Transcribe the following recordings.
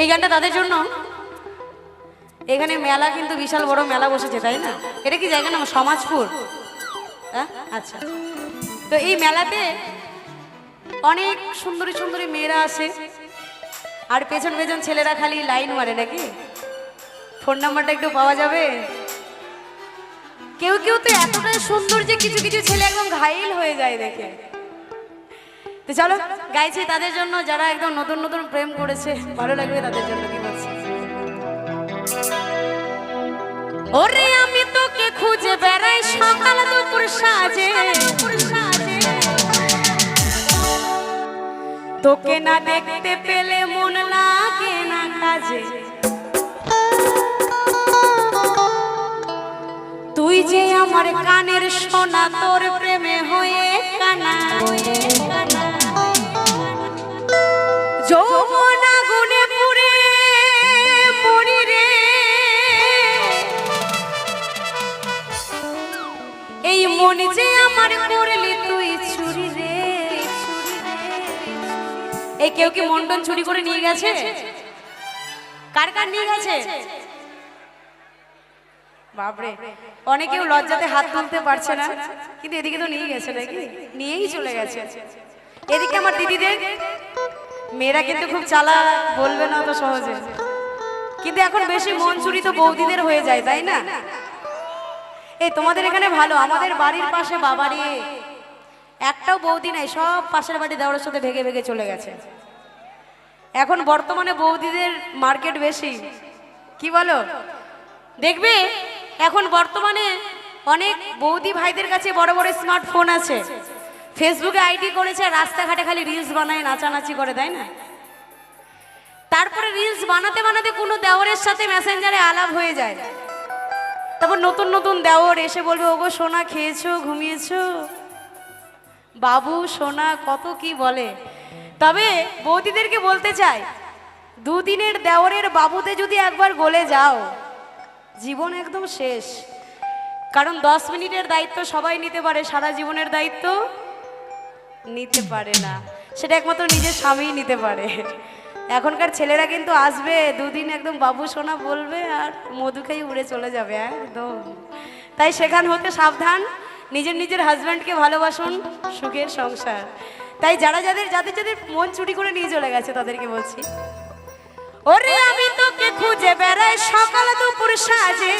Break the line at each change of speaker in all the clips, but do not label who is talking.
এই গানটা তাদের জন্য? এখানে মেলা কিন্তু বিশাল বড় মেলা বসেছে, তাই না? এটা কি জায়গা নাম সমাজপুর? হ্যাঁ? আচ্ছা। তো এই মেলাতে অনেক সুন্দরী সুন্দরী মেয়েরা আসে। আর পেছন পেছন ছেলেরা খালি লাইন মারে নাকি? ফোন নাম্বারটা একটু পাওয়া যাবে? কেউ কেউ তো এতটাই সুন্দর যে কিছু কিছু ছেলে একদম ঘাইল হয়ে যায় দেখে। তো চলো গাইছি, তাদের জন্য যারা একদম নতুন নতুন প্রেম করেছে, ভালো লাগবে তাদের জন্য কি বলছি? ওরে আমি তোকে খুঁজে বেড়াই সকাল দুপুর সাজে। তোকে না দেখতে পেলে মন লাগে না কাজে। তুই যে আমার কানের সোনা তোর প্রেমে হয়ে কানা যৌবনা কেউ কি মন্ডন চুরি করে নিয়ে গেছে? কার কার নিয়ে গেছে? বাপরে, অনেকেও লজ্জাতে হাত তুলতে পারছে না। কিন্তু এদিকে তো নিয়ে গেছে নাকি নিয়েই চলে গেছে। এদিকে আমার দিদিদের, মেয়েরা কিন্তু খুব চালা বলবে না তো সহজে। কিন্তু এখন বেশি মন চুরি তো বৌদিদের হয়ে যায়, তাই না? এই, তোমাদের এখানে ভালো, আমাদের বাড়ির পাশে বাবারি। একটাও বৌদি নাই, সব পাশের বাড়ি দেওয়ার সাথে ভেগে ভেগে চলে গেছে। এখন বর্তমানে বৌদিদের মার্কেট বেশি। কি বলো? দেখবে, এখন বর্তমানে অনেক বৌদি ভাইদের কাছে বড় বড় স্মার্টফোন আছে। ফেসবুকে আইডি করেছে, রাস্তাঘাটে খালি রিলস বানায়, নাচানাচি করে, তাই না? তারপরে রিলস বানাতে বানাতে কোনো দেওরের সাথে মেসেঞ্জারে আলাপ হয়ে যায়। তারপর নতুন নতুন দেওর এসে বলবে, ওগো, সোনা খেয়েছো, ঘুমিয়েছো? বাবু, সোনা, কত কি বলে। তবে বৌদিদেরকে বলতে চাই, দুদিনের দেওরের বাবুতে যদি একবার গলে যাও, জীবন একদম শেষ। কারণ দশ মিনিটের দায়িত্ব সবাই নিতে পারে, সারা জীবনের দায়িত্ব নিতে পারে না। সেটা একমাত্র নিজের স্বামীই নিতে পারে। এখনকার ছেলেরা কিন্তু আসবে, দুদিন একদম বাবু সোনা বলবে আর মধু খেয়ে উড়ে চলে যাবে, একদম। তাই সেখান হতে সাবধান, নিজের নিজের হাজব্যান্ডকে ভালোবাসুন, সুখের সংসার। তাই যারা যাদের যাদের যাদের মন চুরি করে নিয়ে চলে গেছে, তাদেরকে বলছি। ওরে আমি তোকে খুঁজে বেড়াই সকাল দুপুর সাজে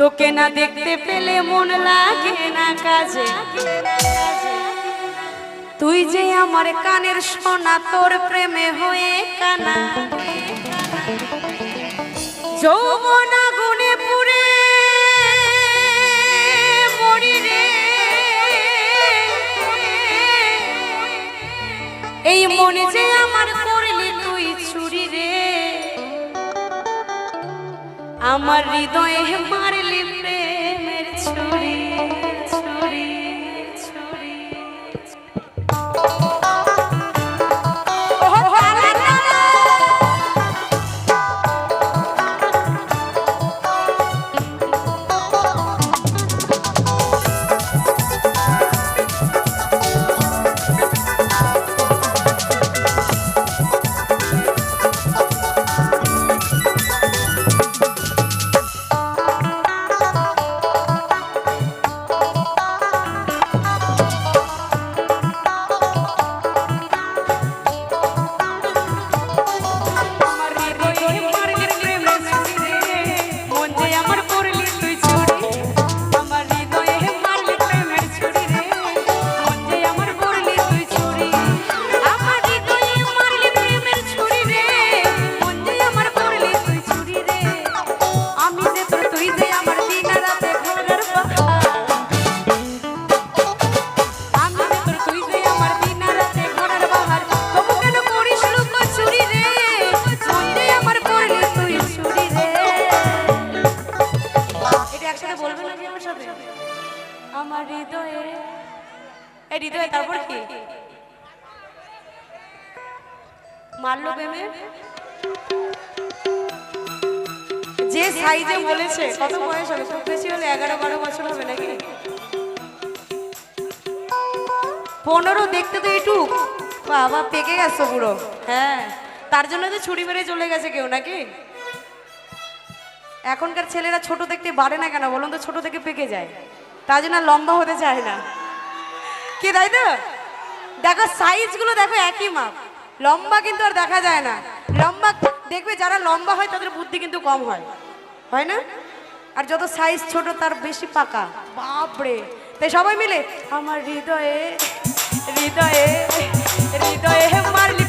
তোকে না দেখতে পেলে মন লাগে না কাজে। তুই যে আমার কানের সোনা, তোর প্রেমে হয়ে কানা। যৌবনা মনে যে আমার করলি তুই ছুরি রে। আমার হৃদয়ে মারলি প্রেমের ছুরি। মারলো প্রেমে? যে সাইজে বলেছে কত বয়স হবে? খুব বেশি হলে এগারো বারো বছর হবে নাকি? পনেরো দেখতে তো এটু বাবা পেকে গেছো পুরো। হ্যাঁ তার জন্য তো ছুরি মেরে চলে গেছে কেউ নাকি? এখনকার ছেলেরা ছোট দেখতে বাড়ে না কেন? বলুন তো ছোট থেকে পেকে যায়। তার জন্য লম্বা হতে চায় না। কে তাই তো? দেখো সাইজগুলো দেখো একই মাপ। লম্বা কিন্তু আর দেখা যায় না। লম্বা, দেখবে যারা লম্বা হয় তাদের বুদ্ধি কিন্তু কম হয়। হয় না? আর যত সাইজ ছোট, তার বেশি পাকা। বাপরে! তাই সবাই মিলে, আমার হৃদয়ে হৃদয়ে হৃদয়ে মারলি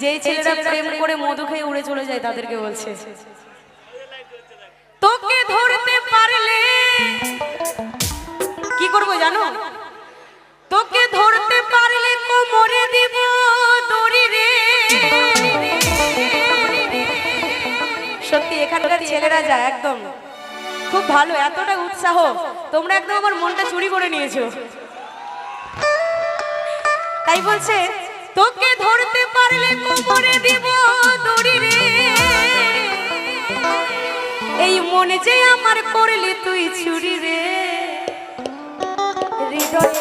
যেই ছেলেরা প্রেম করে মধু খেয়ে উড়ে চলে যায় তাদেরকে বলছে। তোকে ধরতে পারলে কি করব জানো? তোকে ধরতে পারলে কোমরে দিব দড়ি রে। সত্যি এখানকার ছেলেরা যায় একদম। খুব ভালো এতটা উৎসাহ। তোমরা একদম আমার মনটা চুরি করে নিয়েছো। তাই বলছে তোকে ধরতে পারলে কোমরে দিব দড়ি রে। এই মনে যে আমার করলি তুই ছুরি রে। হৃদয়